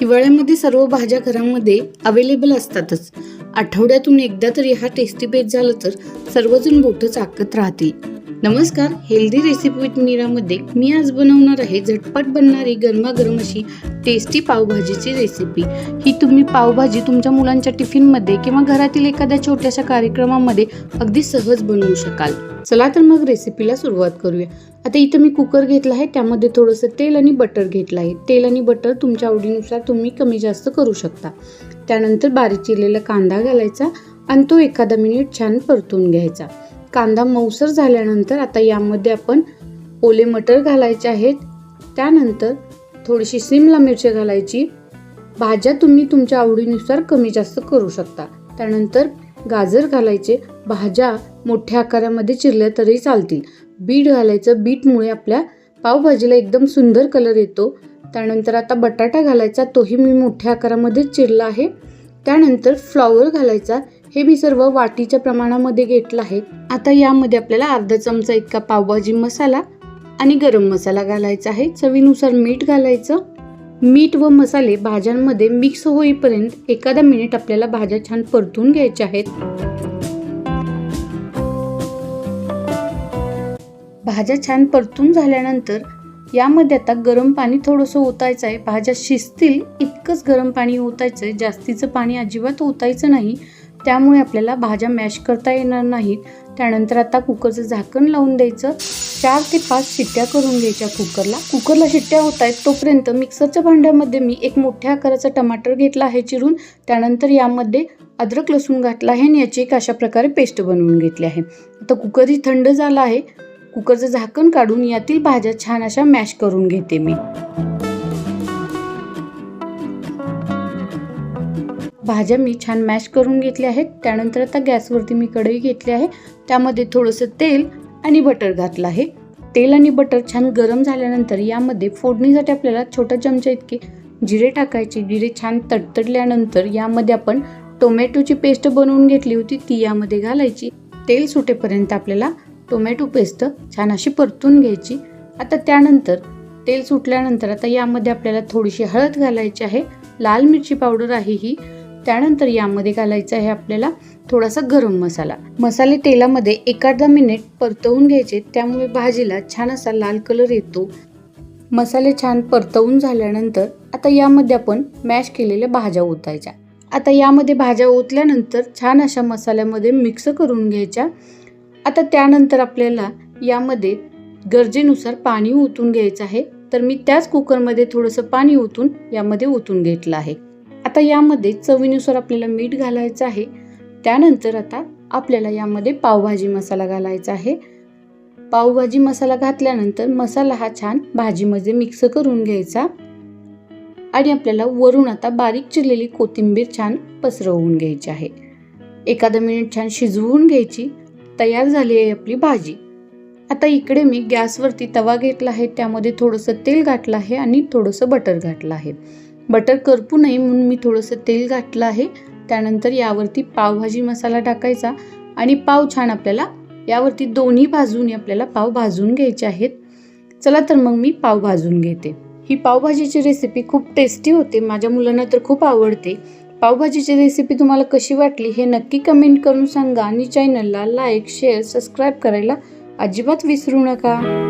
हिवाळ्यामध्ये सर्व भाज्या घरामध्ये अवेलेबल असतातच. आठवड्यातून एकदा तरी हा टेस्टी बेस झालं तर सर्वजण बोटं चाकत राहतील. नमस्कार हेल्दी रेसिपी विथ मीरामध्ये मी आज बनवणार आहे झटपट बनणारी गरमागरम अशी टेस्टी पावभाजीची रेसिपी ही तुम्ही पावभाजी तुमच्या मुलांच्या टिफिनमध्ये किंवा घरातील एखाद्या छोट्याशा कार्यक्रमामध्ये अगदी सहज बनवू शकाल. चला तर मग रेसिपीला सुरुवात करूया. आता इथं मी कुकर घेतला आहे त्यामध्ये थोडंसं तेल आणि बटर घेतलं आहे. तेल आणि बटर तुमच्या आवडीनुसार तुम्ही कमी जास्त करू शकता. त्यानंतर बारीक चिरलेला कांदा घालायचा आणि तो एखादा मिनिट छान परतून घ्यायचा. कांदा मऊसर झाल्यानंतर आता यामध्ये आपण ओले मटर घालायचे आहेत. त्यानंतर थोडीशी सिमला मिरची घालायची. भाज्या तुम्ही तुमच्या आवडीनुसार कमी जास्त करू शकता. त्यानंतर गाजर घालायचे. भाज्या मोठ्या आकारामध्ये चिरल्या तरी चालतील. बीट घालायचं. बीटमुळे आपल्या पावभाजीला एकदम सुंदर कलर येतो. त्यानंतर आता बटाटा घालायचा. तोही मी मोठ्या आकारामध्ये चिरला आहे. त्यानंतर फ्लॉवर घालायचा. हे मी सर्व वाटीच्या प्रमाणामध्ये घेतलं आहे. आता यामध्ये आपल्याला अर्धा चमचा इतका पावभाजी मसाला आणि गरम मसाला घालायचा आहे. चवीनुसार मीठ घालायचं. मीठ व मसाले भाज्यांमध्ये मिक्स होईपर्यंत एखादा मिनिट आपल्याला भाज्या छान परतून घ्यायच्या आहेत. भाज्या छान परतून झाल्यानंतर यामध्ये आता गरम पाणी थोडंसं ओतायचं आहे. भाज्या शिजतील इतकंच गरम पाणी ओतायचं आहे. जास्तीचं पाणी अजिबात ओतायचं नाही. त्यामुळे आपल्याला भाज्या मॅश करता येणार नाहीत. त्यानंतर आता कुकरचं झाकण लावून द्यायचं. चार ते पाच शिट्ट्या करून घ्यायच्या कुकरला. कुकरला शिट्ट्या होत आहेत तोपर्यंत मिक्सरच्या भांड्यामध्ये मी एक मोठ्या आकाराचा टमाटर घेतला आहे चिरून. त्यानंतर यामध्ये अद्रक लसूण घातला आहे आणि याची एक अशा प्रकारे पेस्ट बनवून घेतली आहे. आता कुकरही थंड झाला आहे. कुकरचं झाकण काढून यातील भाज्या छान अशा मॅश करून घेते मी. भाज्या मी छान मॅश करून घेतल्या आहेत. त्यानंतर आता गॅसवरती मी कढई घेतली आहे. त्यामध्ये थोडंसं तेल आणि बटर घातलं आहे. तेल आणि बटर छान गरम झाल्यानंतर यामध्ये फोडणीसाठी आपल्याला छोटा चमचा इतके जिरे टाकायचे. जिरे छान तडतडल्यानंतर यामध्ये आपण टोमॅटोची पेस्ट बनवून घेतली होती. ती यामध्ये घालायची. तेल सुटेपर्यंत आपल्याला टोमॅटो पेस्ट छान अशी परतून घ्यायची. आता त्यानंतर तेल सुटल्यानंतर आता यामध्ये आपल्याला थोडीशी हळद घालायची आहे. लाल मिरची पावडर आहे ही. त्यानंतर यामध्ये घालायचं आहे आपल्याला थोडासा गरम मसाला. मसाले तेलामध्ये एक अर्धा मिनिट परतवून घ्यायचे त्यामुळे भाजीला छान असा लाल कलर येतो. मसाले छान परतवून झाल्यानंतर आता यामध्ये आपण मॅश केलेल्या भाज्या ओतायच्या. आता यामध्ये भाज्या ओतल्यानंतर छान अशा मसाल्यामध्ये मिक्स करून घ्यायच्या. आता त्यानंतर आपल्याला यामध्ये गरजेनुसार पाणी ओतून घ्यायचं आहे. तर मी त्याच कुकरमध्ये थोडंसं पाणी ओतून यामध्ये ओतून घेतलं आहे. आता यामध्ये चवीनुसार आपल्याला मीठ घालायचं आहे. त्यानंतर आता आपल्याला यामध्ये पावभाजी मसाला घालायचा आहे. पावभाजी मसाला घातल्यानंतर मसाला हा छान भाजीमध्ये मिक्स करून घ्यायचा. आणि आपल्याला वरून आता बारीक चिरलेली कोथिंबीर छान पसरवून घ्यायची आहे. एखादा मिनिट छान शिजवून घ्यायची. तयार झाली आहे आपली भाजी. आता इकडे मी गॅसवरती तवा घेतला आहे. त्यामध्ये थोडंसं तेल घातलं आहे आणि थोडंसं बटर घातलं आहे. बटर करपू नये म्हणून मी थोडंसं तेल घातलं आहे. त्यानंतर यावरती पावभाजी मसाला टाकायचा आणि पाव छान आपल्याला यावरती दोन्ही भाजून आपल्याला पाव भाजून घ्यायचे आहेत. चला तर मग मी पाव भाजून घेते. ही पावभाजीची रेसिपी खूप टेस्टी होते. माझ्या मुलांना तर खूप आवडते. पावभाजीची रेसिपी तुम्हाला कशी वाटली हे नक्की कमेंट करून सांगा आणि चॅनलला लाईक शेअर सबस्क्राईब करायला अजिबात विसरू नका.